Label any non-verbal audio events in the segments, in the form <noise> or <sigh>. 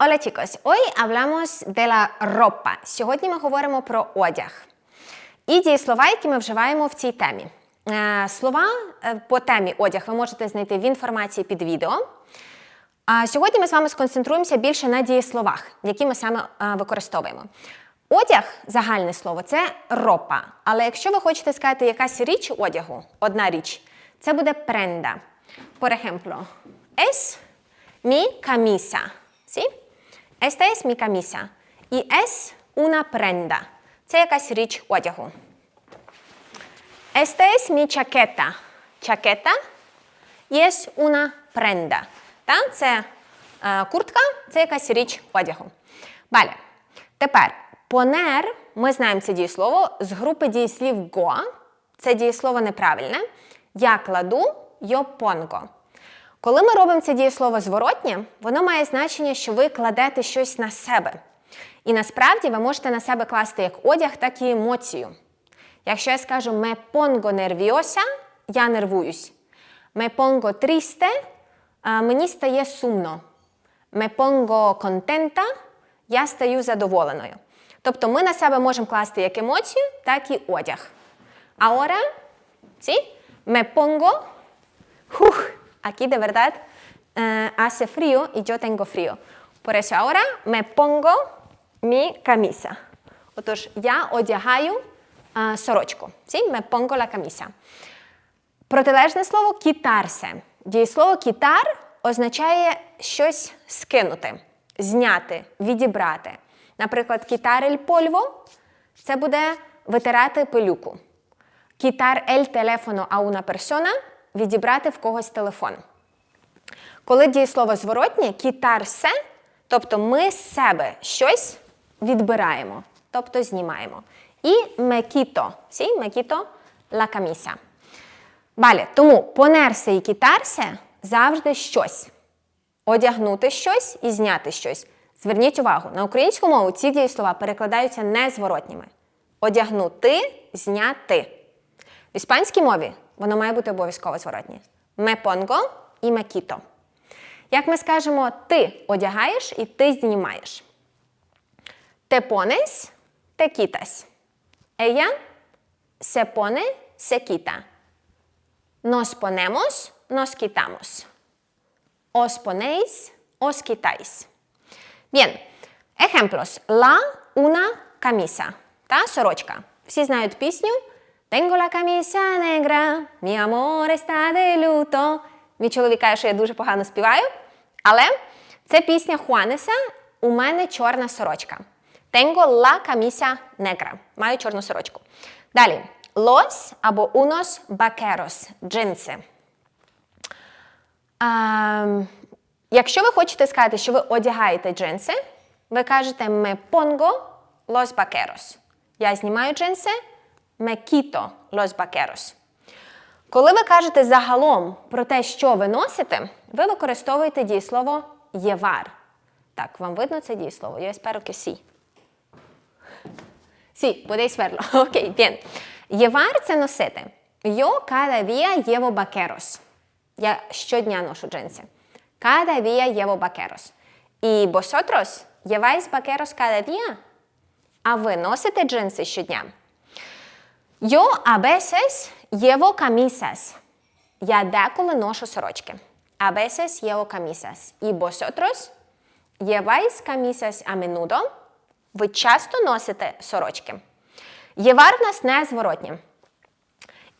Hola chicos, hoy hablamos de la ropa. Сьогодні ми говоримо про одяг. І дієслова, які ми вживаємо в цій темі. Е, Слова е, по темі одяг ви можете знайти в інформації під відео. А сьогодні ми з вами сконцентруємося більше на дієсловах, які ми саме е, використовуємо. Одяг, загальне слово, це ропа. Але якщо ви хочете сказати якась річ одягу, одна річ, це буде пренда. Por ejemplo, es mi camisa. ¿Sí? Esta es mi camisa. І es una prenda. Це якась річ одягу. Esta es mi chaqueta. Chaqueta y es una. Та? Це е, куртка, це якась річ одягу. Далі. Тепер понер, ми знаємо це дієслово з групи дієслів go. Це дієслово неправильне. Я кладу yo pongo. Коли ми робимо це дієслово зворотнє, воно має значення, що ви кладете щось на себе. І насправді ви можете на себе класти як одяг, так і емоцію. Якщо я скажу me pongo nerviosa, я нервуюсь. Me pongo triste, мені стає сумно. Me pongo contenta, я стаю задоволеною. Тобто ми на себе можемо класти як емоцію, так і одяг. Ahora, ¿sí? Me pongo Uf, aquí de verdad eh, hace frío y yo tengo frío. Por eso ahora me pongo mi camisa. Отож, я одягаю а, сорочку. ¿sí? Me pongo la camisa. Протилежне слово кітарсе. Дієслово кітар означає щось скинути, зняти, відібрати. Наприклад, кітар ель польво це буде витирати пилюку. Кітар ель телефоно а una persona – відібрати в когось телефон. Коли дієслово зворотнє, кітарсе, тобто ми з себе щось відбираємо, тобто знімаємо. І мекіто, сі, мекіто ла каміса. Далі, тому понерсе і кітарсе завжди щось. Одягнути щось і зняти щось. Зверніть увагу, на українську мову ці дієслова перекладаються незворотніми. Одягнути, зняти. В іспанській мові воно має бути обов'язково зворотнє. Pongo і quito. Як ми скажемо, ти одягаєш і ти знімаєш. Te pones, te quitas. Ella se pone, se quita. Nos ponemos, nos quitamos. Os ponéis, os quitáis. Bien. Ejemplos. La, una camisa. Та сорочка. Всі знають пісню. Tengo la camisa negra, mi amor está de luto. Мій чоловік каже, що я дуже погано співаю. Але це пісня Хуанеса У мене чорна сорочка. Tengo la camisa negra. Маю чорну сорочку. Далі. Los або unos vaqueros. Джинси. А, якщо ви хочете сказати, що ви одягаєте джинси, ви кажете me pongo los vaqueros. Я знімаю джинси, me quito los vaqueros. Коли ви кажете загалом про те, що ви носите, ви використовуєте дієслово євар. Так, вам видно це дієслово? Я espero que sí. Sí, podéis verlo. Ok, bien. Євар – це носити. Yo cada día llevo vaqueros. Я щодня ношу джинси. Cada día llevo vaqueros. І vosotros lleváis vaqueros cada día? А ви носите джинси щодня? Yo a veces llevo camisas. Я деколи ношу сорочки. A veces llevo camisas. І vosotros lleváis camisas a menudo. Ви часто носите сорочки. Євар в нас не зворотнє.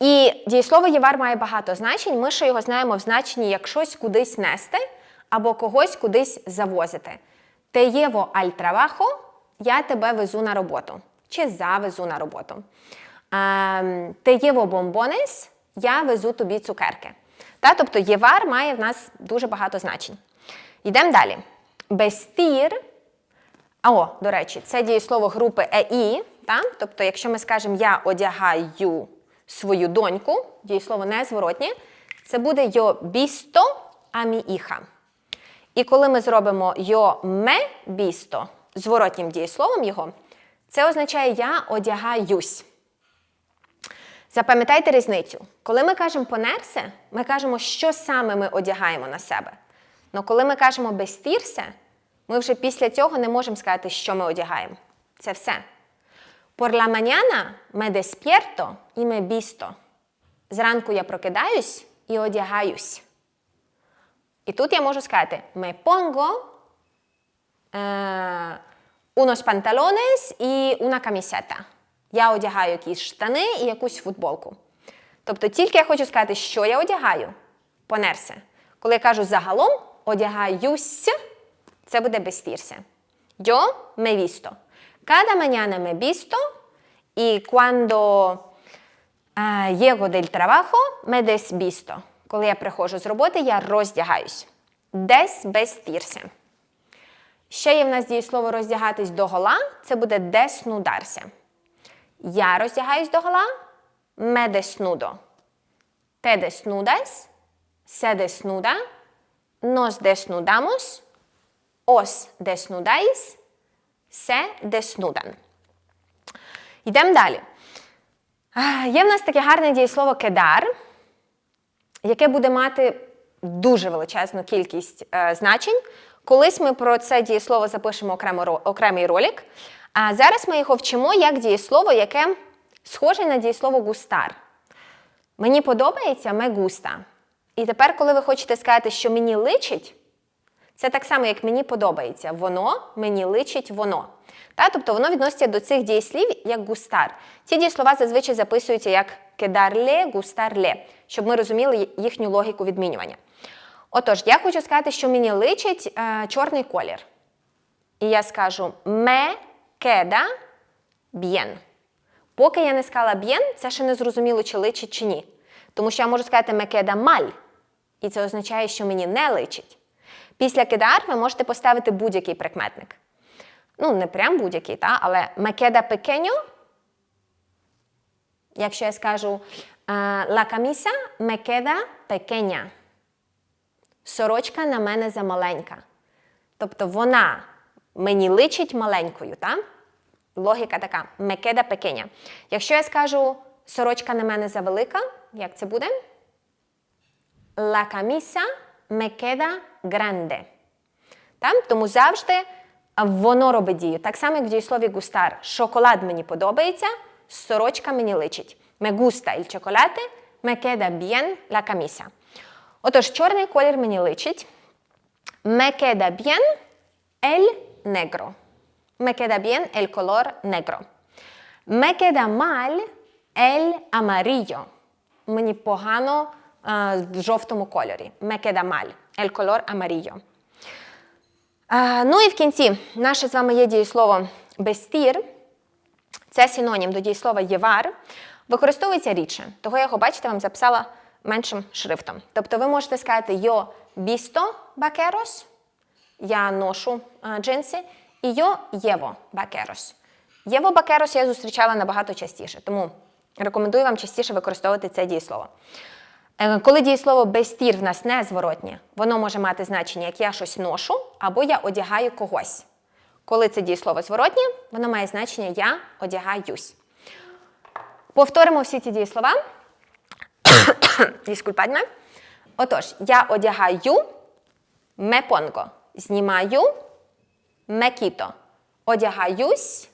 І дієслово євар має багато значень. Ми ще його знаємо в значенні як щось кудись нести або когось кудись завозити. Te llevo al trabajo, я тебе везу на роботу. Чи завезу на роботу. Ем, Te llevo я везу тобі цукерки. Та, тобто євар має в нас дуже багато значень. Йдемо далі. Vestir а, О, до речі, це дієслово групи ЕІ. Та? Тобто, якщо ми скажемо я одягаю свою доньку, дієслово незворотнє, це yo visto a mi. І коли ми зробимо yo me visto зворотнім дієсловом його, це означає я одягаюсь. Запам'ятайте різницю. Коли ми кажемо понерсе, ми кажемо, що саме ми одягаємо на себе. Але коли ми кажемо бестірсе, Ми вже після цього не можемо сказати, що ми одягаємо. Це все. Por la mañana me despierto y. Зранку я прокидаюсь і одягаюсь. І тут я можу сказати me pongo е, unos pantalones una camiseta. Я одягаю якісь штани і якусь футболку. Тобто тільки я хочу сказати, що я одягаю, понерсе. Коли я кажу загалом, одягаюсь, це буде vestirse. Yo me visto. Cada mañana me visto y cuando eh, llego del trabajo me desvisto. Коли я приходжу з роботи, я роздягаюсь. Desvestirse. Ще є в нас дієслово роздягатись до гола, це буде desnudarse. Я роздягаюсь до гола, me desnudo. Te desnudas, se desnuda, nos desnudamos, os desnudáis, se desnudan. Йдемо далі. Є в нас таке гарне дієслово кедар, яке буде мати дуже величезну кількість е, значень. Колись ми про це дієслово запишемо окремо, окремий ролик. А зараз ми його вчимо як дієслово, яке схоже на дієслово густар. Мені подобається ме густа. І тепер, коли ви хочете сказати, що мені личить, це так само, як мені подобається. Воно мені личить воно. Та? Тобто воно відноситься до цих дієслів як густар. Ці дієслова зазвичай записуються як кедарле, густарле, щоб ми розуміли їхню логіку відмінювання. Отож, я хочу сказати, що мені личить е, чорний колір. І я скажу ме кеда bien. Поки я не сказала bien, це ще не зрозуміло, чи личить чи ні. Тому що я можу сказати ме кеда маль. І це означає, що мені не личить. Після кедар ви можете поставити будь-який прикметник. Ну, не прям будь-який, та? але мекеда пекеньо. Якщо я скажу la camisa me queda pequeña. Сорочка на мене замаленька. Тобто вона мені личить маленькою, та? Логіка така queda pequeña. Якщо я скажу сорочка на мене завелика, як це буде? La camisa me queda grande. Там? Тому завжди воно робить дію. Так само, як в дієслові густар. Шоколад мені подобається, сорочка мені личить. Me gusta il chocolate, me queda bien la camisa. Отож, чорний колір мені личить. Me queda bien el negro. Me queda bien el color negro. Me queda mal el amarillo. Мені погано а, в жовтому кольорі. Me queda mal el color amarillo. А, ну і в кінці наше з вами є дієслово бестір. Це синонім до дієслова євар. Використовується рідше. Того я його, бачите, вам записала меншим шрифтом. Тобто ви можете сказати йо бісто бакерос, я ношу а, джинси, і йо єво бакерос. Єво бакерос я зустрічала набагато частіше, тому рекомендую вам частіше використовувати це дієслово. Е, Коли дієслово безтір в нас не зворотнє, воно може мати значення, як я щось ношу, або я одягаю когось. Коли це дієслово зворотнє, воно має значення я одягаюсь. Повторимо всі ці дієслова. <coughs> Дискульпадьме. Отож, я одягаю ме понго. Знімаю ме кіто. Одягаюсь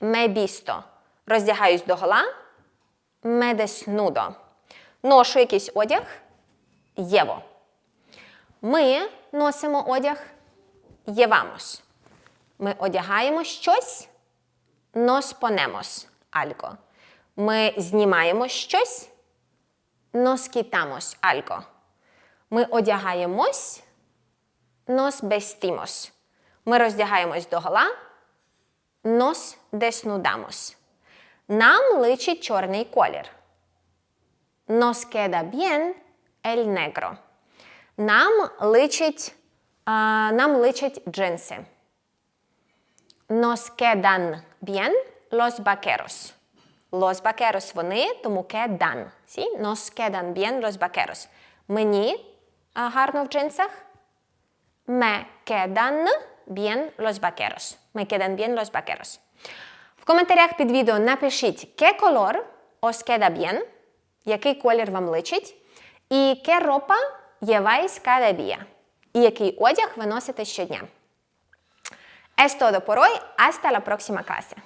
ме бісто. Роздягаюсь до гола ме деснудо. Ношу якийсь одяг єво. Ми носимо одяг євамос. Ми одягаємо щось нос понемос альго. Ми знімаємо щось нос кітамос альго. Ми одягаємось нос бестімос. Ми роздягаємось до гола нос деснудамос. Нам личить чорний колір. Nos queda bien el negro. Нам личить, а, нам личать джинси. Nos quedan bien los vaqueros. Los vaqueros вони, тому quedan. ¿sí? Nos quedan bien los vaqueros. Мені а, гарно в джинсах. Me quedan bien los vaqueros. Me quedan bien los vaqueros. В коментарях під відео напишіть, ¿qué color os queda bien? Який колір вам личить? І ¿qué ropa lleváis cada día? І який одяг ви носите щодня? Es todo por hoy. Hasta la próxima clase.